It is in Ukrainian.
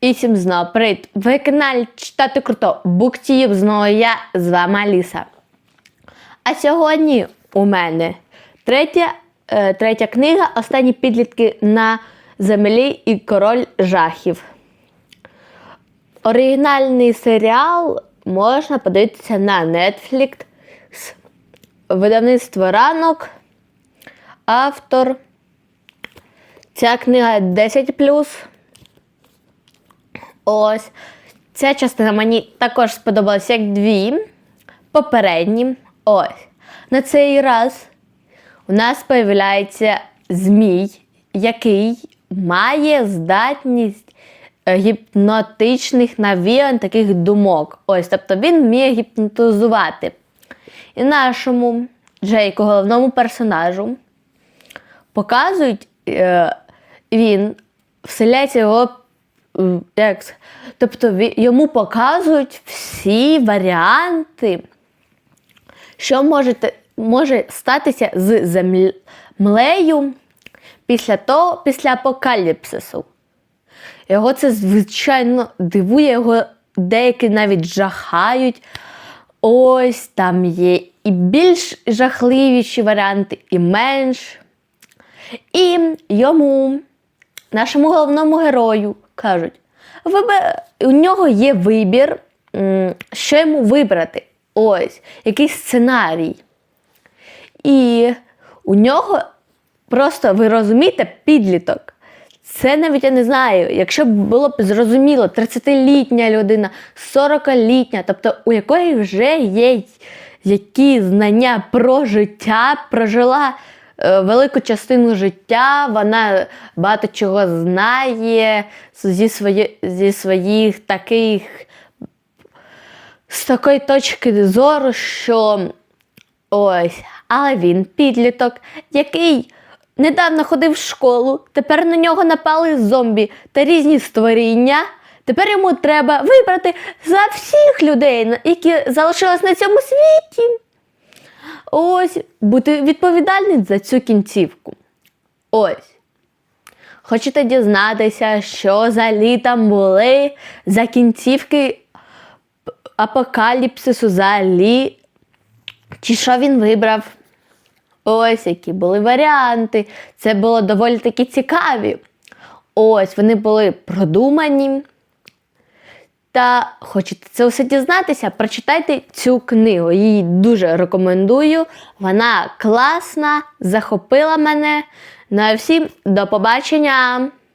І всім знову привіт! Ви каналі Читати Круто Буктіїв знову я з вами Аліса. А сьогодні у мене третя, е, третя книга Останні підлітки на землі і король жахів. Оригінальний серіал можна подивитися на Netflix. Видавництво ранок. Автор. Ця книга 10. Ось. Ця частина мені також сподобалася як дві попередні. Ось. На цей раз у нас появляється змій, який має здатність е, гіпнотичних навіян таких думок. Ось, тобто він вміє гіпнотизувати. І нашому Джейку, головному персонажу, показують, е, він вселяється його. Як, тобто йому показують всі варіанти, що може, може статися з землею після того, після апокаліпсису. Його це, звичайно, дивує, його деякі навіть жахають. Ось там є і більш жахливіші варіанти, і менш. І йому, нашому головному герою, кажуть, у нього є вибір, що йому вибрати. Ось, якийсь сценарій. І у нього просто, ви розумієте, підліток. Це навіть я не знаю, якщо б було б зрозуміло, 30-літня людина, 40-літня, тобто у якої вже є які знання про життя, прожила велику частину життя, вона багато чого знає зі, свої, зі своїх таких з такої точки зору, що ось, але він підліток, який недавно ходив в школу, тепер на нього напали зомбі та різні створіння. Тепер йому треба вибрати за всіх людей, які залишились на цьому світі. Ось, бути відповідальним за цю кінцівку. Ось. Хочете дізнатися, що за літом були за кінцівки апокаліпсису взагалі, чи що він вибрав? Ось які були варіанти. Це було доволі таки цікаві. Ось вони були продумані. Та хочете це усе дізнатися, прочитайте цю книгу. Її дуже рекомендую. Вона класна, захопила мене. Ну а всім до побачення!